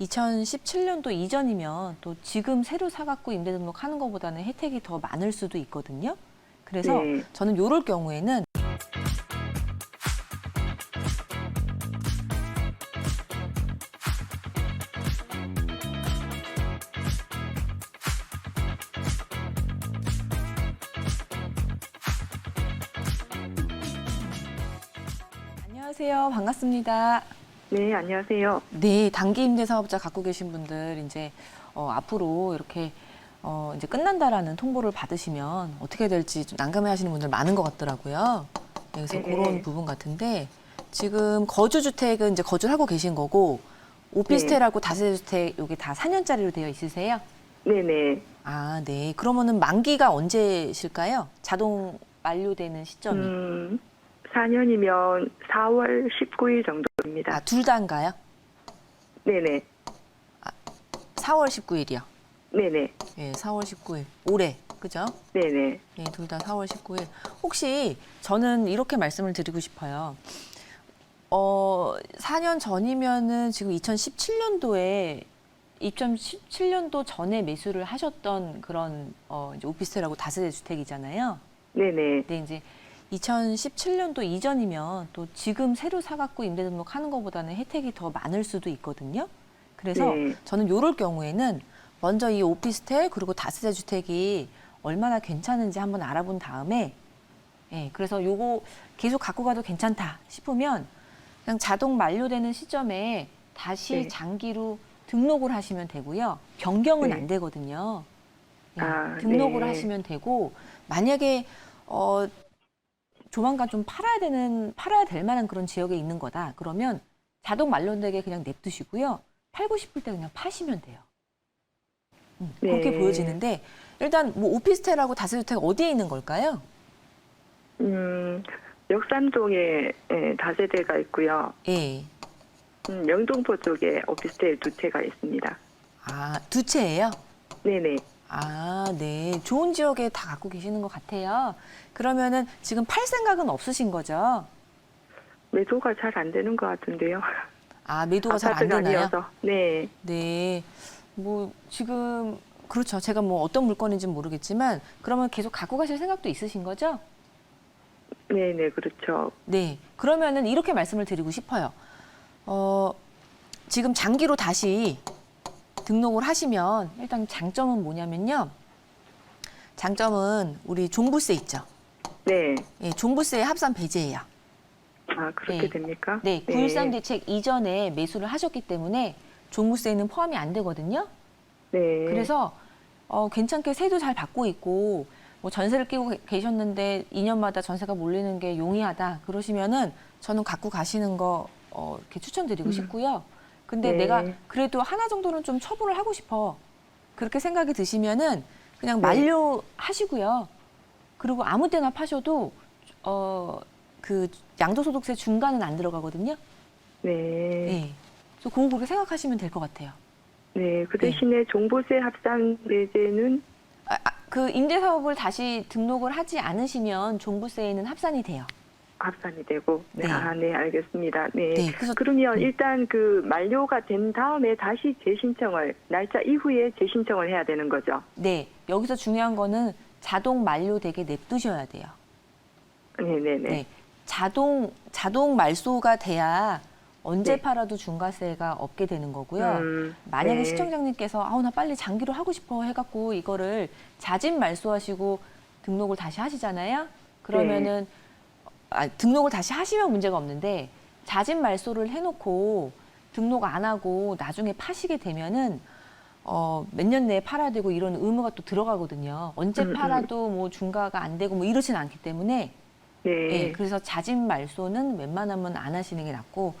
2017년도 이전이면 또 지금 새로 사갖고 임대 등록하는 것보다는 혜택이 더 많을 수도 있거든요. 그래서 네. 저는 이럴 경우에는 안녕하세요. 반갑습니다. 네, 안녕하세요. 네, 단기 임대 사업자 갖고 계신 분들 이제 어, 앞으로 이렇게 어, 이제 끝난다라는 통보를 받으시면 어떻게 될지 좀 난감해하시는 분들 많은 것 같더라고요. 네, 그래서 네. 그런 부분 같은데 지금 거주 주택은 이제 거주를 하고 계신 거고 오피스텔하고 다세대 주택 여기 다 4년짜리로 되어 있으세요? 네네. 아, 네. 그러면은 만기가 언제실까요? 자동 만료되는 시점이. 음, 4년이면 4월 19일 정도입니다. 아, 둘 다인가요? 네네. 4월 19일이요. 네네. 예, 4월 19일. 올해. 그죠? 네네. 예, 둘 다 4월 19일. 혹시 저는 이렇게 말씀을 드리고 싶어요. 어, 4년 전이면은 지금 2017년도에 2017년도 전에 매수를 하셨던 그런 어, 이제 오피스텔하고 다세대 주택이잖아요. 네네. 근데 이제 2017년도 이전이면 또 지금 새로 사갖고 임대 등록하는 것보다는 혜택이 더 많을 수도 있거든요. 그래서 네. 저는 이럴 경우에는 먼저 이 오피스텔 그리고 다세대 주택이 얼마나 괜찮은지 한번 알아본 다음에 예, 그래서 요거 계속 갖고 가도 괜찮다 싶으면 그냥 자동 만료되는 시점에 다시 네. 장기로 등록을 하시면 되고요. 변경은 네. 안 되거든요. 예, 아, 등록을 네. 하시면 되고 만약에 어 조만간 좀 팔아야 되는 팔아야 될 만한 그런 지역에 있는 거다. 그러면 자동 만료되게 그냥 냅두시고요. 팔고 싶을 때 그냥 파시면 돼요. 음, 그렇게 네. 보여지는데 일단 뭐 오피스텔하고 다세주택 어디에 있는 걸까요? 음, 역삼동에 예, 다세대가 있고요. 예. 음, 영동포 쪽에 오피스텔 두 채가 있습니다. 아, 두 채예요? 네네. 아, 네. 좋은 지역에 다 갖고 계시는 것 같아요. 그러면은 지금 팔 생각은 없으신 거죠? 매도가 잘 안 되는 것 같은데요. 아, 매도가 잘 안 아파트가 되나요? 아니어서. 네. 네. 뭐 지금 그렇죠. 제가 뭐 어떤 물건인지는 모르겠지만 그러면 계속 갖고 가실 생각도 있으신 거죠? 네 네, 그렇죠. 네. 그러면은 이렇게 말씀을 드리고 싶어요. 어, 지금 장기로 다시 등록을 하시면 일단 장점은 뭐냐면요. 장점은 우리 종부세 있죠. 네. 예, 종부세 합산 배제예요. 아, 그렇게 네. 됩니까? 네, 9.13 대책 이전에 매수를 하셨기 때문에 종부세는 포함이 안 되거든요. 네. 그래서 어, 괜찮게 세도 잘 받고 있고 뭐 전세를 끼고 계- 계셨는데 2년마다 전세가 몰리는 게 용이하다 그러시면은 저는 갖고 가시는 거 어, 이렇게 추천드리고 음. 싶고요. 근데 네. 내가 그래도 하나 정도는 좀 처분을 하고 싶어 그렇게 생각이 드시면은 그냥 네. 만료하시고요. 그리고 아무 때나 파셔도 어, 그 양도소득세 중간은 안 들어가거든요. 네. 네. 그래서 그거 그렇게 생각하시면 될 것 같아요. 네, 그 대신에 종부세 합산 배제는 아, 아, 그 임대 사업을 다시 등록을 하지 않으시면 종부세에는 합산이 돼요. 합산이 되고. 네. 네. 아, 네, 알겠습니다. 네. 네, 그래서 그러면 음. 일단 그 만료가 된 다음에 다시 재신청을 날짜 이후에 재신청을 해야 되는 거죠. 네 여기서 중요한 거는 자동 만료되게 냅두셔야 돼요. 네, 네, 네. 네. 자동 자동 말소가 돼야 언제 네. 팔아도 중과세가 없게 되는 거고요. 음, 만약에 네. 시청자님께서 아우 나 빨리 장기로 하고 싶어 해갖고 이거를 자진 말소하시고 등록을 다시 하시잖아요. 그러면은 아, 등록을 다시 하시면 문제가 없는데 자진 말소를 해놓고 등록 안 하고 나중에 파시게 되면은 어, 몇 년 내에 팔아야 되고 이런 의무가 또 들어가거든요. 언제 음, 음. 팔아도 뭐 중과가 안 되고 뭐 이러진 않기 때문에 네. 예, 그래서 자진 말소는 웬만하면 안 하시는 게 낫고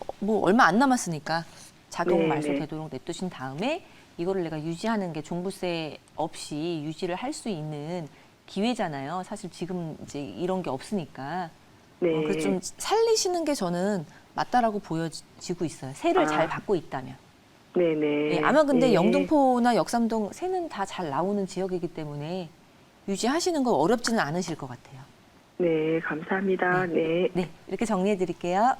어, 뭐 얼마 안 남았으니까 자동 네, 말소 네. 되도록 냅두신 다음에 이거를 내가 유지하는 게 종부세 없이 유지를 할 수 있는 기회잖아요. 사실 지금 이제 이런 게 없으니까 네. 어, 그래서 좀 살리시는 게 저는 맞다라고 보여지고 있어요. 세를 아. 잘 받고 있다면. 네, 네. 예, 아마 근데 네. 영등포나 역삼동 세는 다 잘 나오는 지역이기 때문에 유지하시는 거 어렵지는 않으실 것 같아요. 네, 감사합니다. 네. 네, 이렇게 정리해 드릴게요.